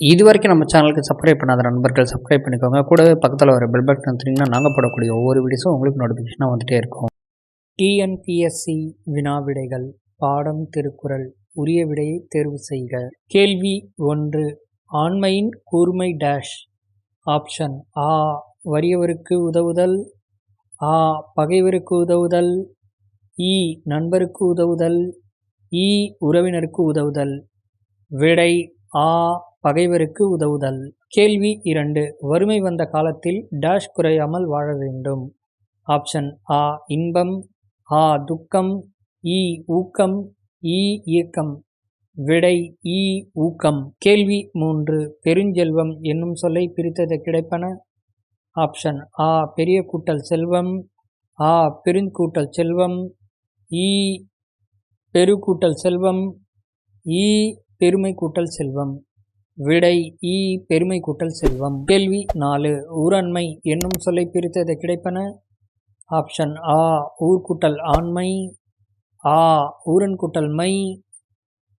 இது வரைக்கும் நம்ம சேனலுக்கு சப்ஸ்கிரைப் பண்ணாத நண்பர்கள் சப்ஸ்கிரைப் பண்ணிக்கோங்க. கூடவே பக்கத்தில் வர பெல் பட்டன் வந்தீங்கன்னா நாங்கள் போடக்கூடிய ஒவ்வொரு வீடியோஸும் உங்களுக்கு நோட்டிஃபிகேஷனாக வந்துகிட்டே இருக்கும். டிஎன்பிஎஸ்சி வினா விடைகள் பாடம் திருக்குறள் உரிய விடையை தேர்வு செய்க. கேள்வி ஒன்று ஆண்மையின் கூர்மை டேஷ் ஆப்ஷன் ஆ வறியவருக்கு உதவுதல். ஆ பகைவருக்கு உதவுதல். இ நண்பருக்கு உதவுதல். இ உறவினருக்கு உதவுதல். விடை ஆ பகைவருக்கு உதவுதல். கேள்வி இரண்டு. வறுமை வந்த காலத்தில் டேஷ் குறையாமல் வாழ வேண்டும். ஆப்ஷன் ஆ இன்பம். ஆ துக்கம். இ ஊக்கம். இ இயக்கம். விடை இ ஊக்கம். கேள்வி மூன்று. பெருஞ்செல்வம் என்னும் சொல்லை பிரித்தது கிடைப்பன? ஆப்ஷன் ஆ பெரிய கூட்டல் செல்வம். ஆ பெருங்கூட்டல் செல்வம். இ பெருக்கூட்டல் செல்வம். இ பெருமை கூட்டல் செல்வம். விடை இ பெருமை கூட்டல் செல்வம். கேள்வி நாலு ஊரண்மை என்னும் சொல்லை பிரித்தது கிடைப்பன? ஆப்ஷன் ஆ ஊர் கூட்டல் ஆண்மை. ஆ ஊரன் கூட்டல் மை.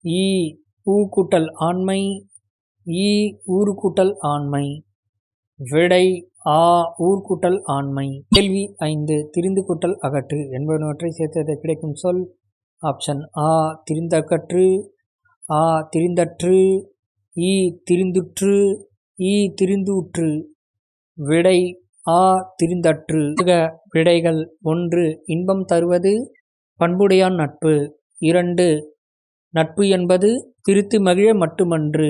ஈ ஊ கூட்டல் ஆண்மை. ஈ ஊரு கூட்டல் ஆண்மை. விடை ஆ ஊர் கூட்டல் ஆண்மை. கேள்வி ஐந்து திரிந்து கூட்டல் அகற்று என்பவற்றை சேர்த்தது கிடைக்கும் சொல். ஆப்ஷன் ஆ திரிந்தகற்று. ஆ திரிந்தற்று. ஈ திரிந்துற்று ஈ திரிந்துற்று விடை ஆ திரிந்தற்று. விடைகள் ஒன்று இன்பம் தருவது பண்புடையான் நட்பு. இரண்டு நட்பு என்பது திருத்து மகிழ மட்டுமன்று.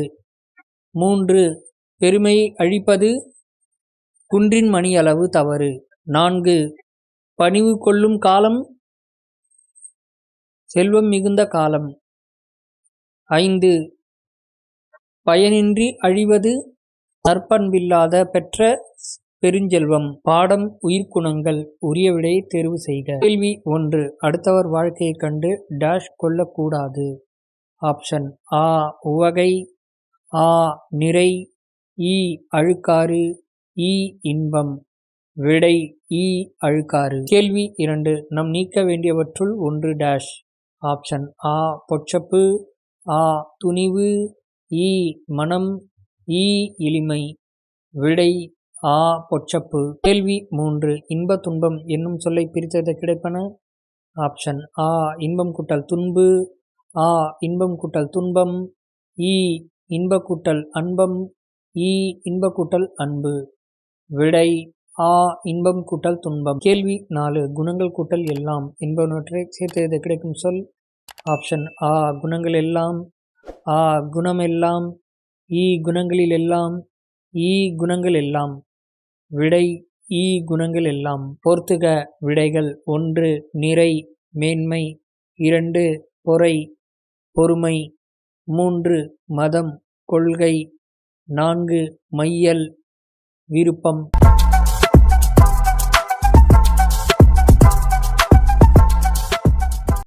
மூன்று பெருமை அழிப்பது குன்றின் மணியளவு தவறு. நான்கு பணிவு கொள்ளும் காலம் செல்வம் மிகுந்த காலம். ஐந்து பயனின்றி அழிவது நற்பண்பில்லாத பெற்ற பெருஞ்செல்வம். பாடம் உயிர்க்குணங்கள் உரிய விடையை தேர்வு செய்க. கேள்வி ஒன்று. அடுத்தவர் வாழ்க்கையைக் கண்டு டேஷ் கொள்ளக்கூடாது. ஆப்ஷன் ஆ உவகை. ஆ நிறை. இ அழுக்காறு. இ இன்பம். விடை. ஈ அழுக்காறு. கேள்வி இரண்டு. நம் நீக்க வேண்டியவற்றுள் ஒன்று டேஷ் ஆப்ஷன் ஆ பொச்சப்பு ஆ துணிவு. ஈ மனம் ஈ எளிமை விடை ஆ பொச்சப்பு கேள்வி மூன்று இன்ப துன்பம் என்னும் சொல்லை பிரித்தது கிடைப்பன? ஆப்ஷன் ஆ இன்பம் கூட்டல் துன்பு. ஆ இன்பம் கூட்டல் துன்பம். ஈ இன்ப கூட்டல் அன்பம். ஈ இன்ப கூட்டல் அன்பு. விடை ஆ இன்பம் கூட்டல் துன்பம். கேள்வி நாலு குணங்கள் கூட்டல் எல்லாம் என்பவற்றை சேர்த்து கிடைக்கும் சொல். ஆப்ஷன் ஆ குணங்கள் எல்லாம். ஆ குணமெல்லாம் ஈ குணங்களிலெல்லாம் ஈ குணங்கள் எல்லாம் விடை ஈ குணங்கள் எல்லாம் பொறுத்துக விடைகள் ஒன்று நிறை மேன்மை இரண்டு பொறை பொறுமை மூன்று மதம் கொள்கை நான்கு மையல் விருப்பம்.